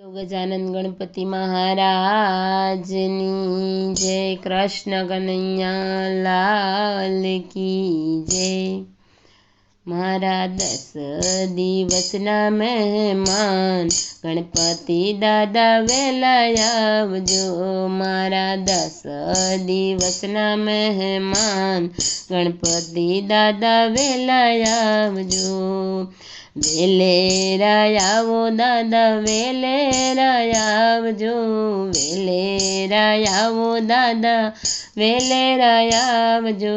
ગજાનંદ ગણપતિ મહારાજની જય કૃષ્ણ કનૈયા લાલ કી જય મારા દસ દિવસના મહેમાન ગણપતિ દાદા વેલા આવજો મારા દસ દિવસના મહેમાન ગણપતિ દાદા વેલા આવજો વેલેરા આવો દાદા વેલેરા આવજો વેલેરા આવો દાદા વેલેરા આવજો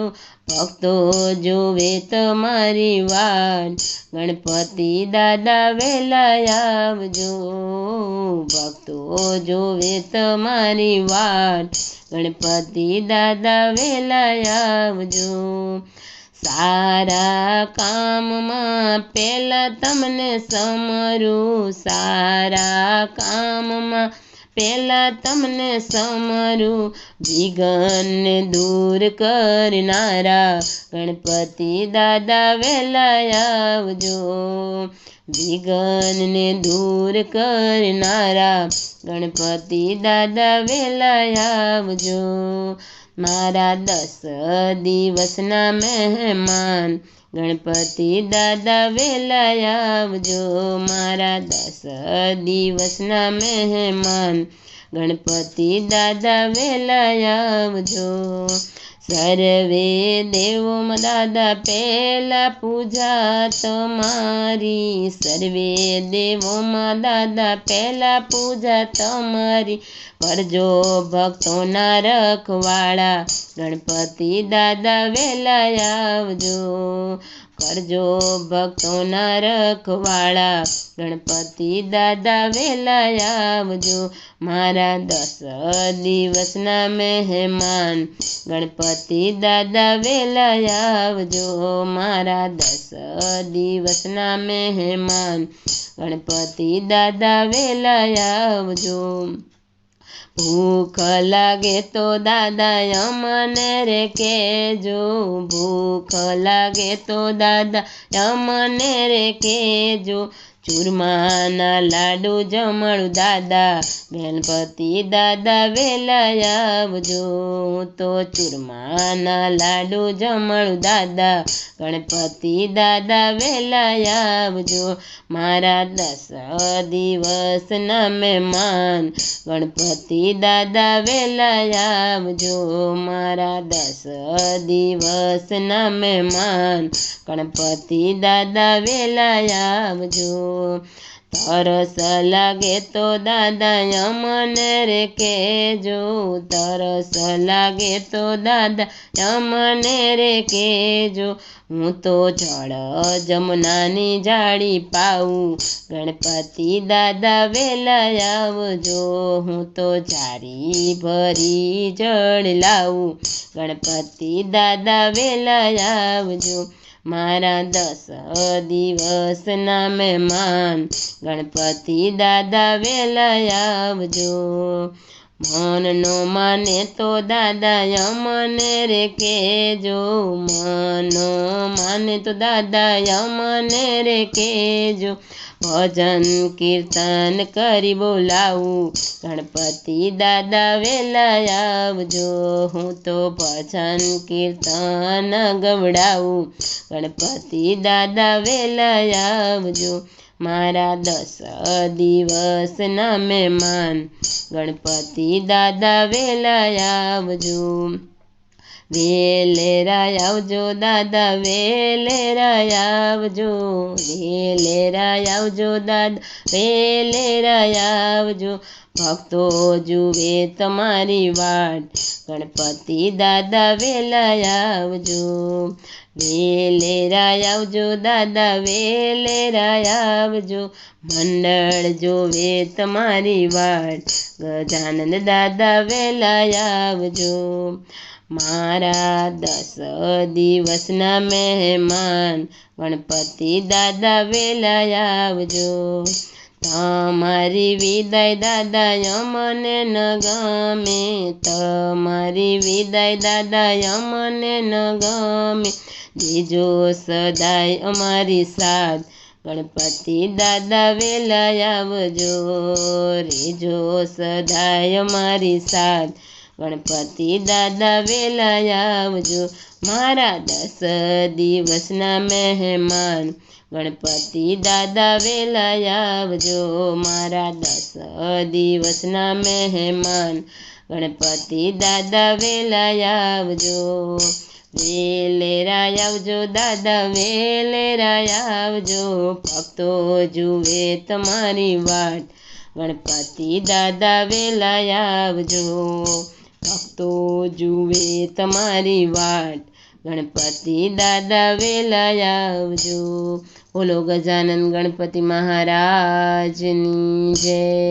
ભક્તો જોવે તમારી વાત ગણપતિ દાદા વેલા આવજો ભક્તો જોવે તમારી વાત ગણપતિ દાદા વેલા સારા કામમાં પહેલા તમને સમરું, સારા કામમાં પહેલા તમને સમરું વિઘ્નને દૂર કરનારા ગણપતિ દાદા વહેલા આવજો. વિઘનને દૂર કરનારા ગણપતિ દાદા વહેલા આવજો. મારા દસ દિવસના મહેમાન. ગણપતિ દાદા વેલા આવજો. મારા દસ દિવસના મહેમાન. ગણપતિ દાદા વેલા આવજો. સર્વે દેવોમાં દાદા પહેલા પૂજા તમારી. સર્વે દેવોમાં દાદા પહેલા પૂજા તમારી. કરજો ભક્તોના રખવાળા ગણપતિ દાદા વેલા આવજો. કરજો ભક્તોના રખવાળા ગણપતિ દાદા વેલા આવજો. મારા દસ દિવસના મહેમાન, ગણપતિ દાદા વેલા આવજો. મારા દસ દિવસના મહેમાન, ગણપતિ દાદા વેલા આવજો. ભૂખ લાગે તો દાદા અમને રે કેજો. ભૂખ લાગે તો દાદા અમને રે કેજો. ચૂરમાના લાડુ જમણું દાદા, ગણપતિ દાદા વેલા આવજો. તો ચૂરમાના લાડુ જમણું દાદા, ગણપતિ દાદા વેલા આવજો. મારા દસ દિવસના મહેમાન, ગણપતિ દાદા વેલા આવજો. મારા દસ દિવસના મહેમાન, ગણપતિ દાદા વેલા આવજો. તરસ લાગે તો દાદા અમને રે કેજો. તરસ લાગે તો દાદા અમને રે કેજો. હું તો જળ જમનાની જાળી પાઉં. ગણપતિ દાદા વેલા આવજો. હું તો જારી ભરી જળ લાવું. ગણપતિ દાદા વેલા આવજો. મારા દસ દિવસના મહેમાન ગણપતિ દાદા વેલા આવજો. મનનો માને તો દાદા મને રે કેજો. મનો માને તો દાદા મને રે કેજો. ભજન, કીર્તન કરી બોલાવું. ગણપતિ દાદા વેલા આવજો. હું તો ભજન, કીર્તન ગવડાવું. ગણપતિ દાદા વેલા આવજો. મારા દસ દિવસના મહેમાન. ગણપતિ દાદા વેલા આવજો. વેલેરા આવજો દાદા વેલેરા આવજો. વેલેરા આવજો દાદા વેલેરા આવજો. ભક્તો જુએ તમારી વાટ. ગણપતિ દાદા, વેલા આવજો. વેલેરા આવજો દાદા વેલેરા આવજો. મંડળ જોવે તમારી વાટ. ગજાનંદ દાદા, વેલા આવજો. મારા દસ દિવસના મહેમાન ગણપતિ દાદા વેલા આવજો. તમારી વિદાય દાદા અમને ન ગમે. તમારી વિદાય દાદા અમને ન ગમે. દીજો સદાય અમારી સાથ ગણપતિ દાદા વેલા આવજો. રેજો સદાય અમારી સાથ ગણપતિ દાદા વેલા આવજો. મારા દસ દિવસના મહેમાન. ગણપતિ દાદા વેલા આવજો. મારા દસ દિવસના મહેમાન. ગણપતિ દાદા વેલા આવજો. વેલેરા આવજો દાદા વેલેરા આવજો. ભક્તો જુએ તમારી વાટ. ગણપતિ દાદા વેલા આવજો. ભક્તો જુએ તમારી વાટ. ગણપતિ દાદા વેલા આવજો. બોલો ગજાનન ગણપતિ મહારાજની જય.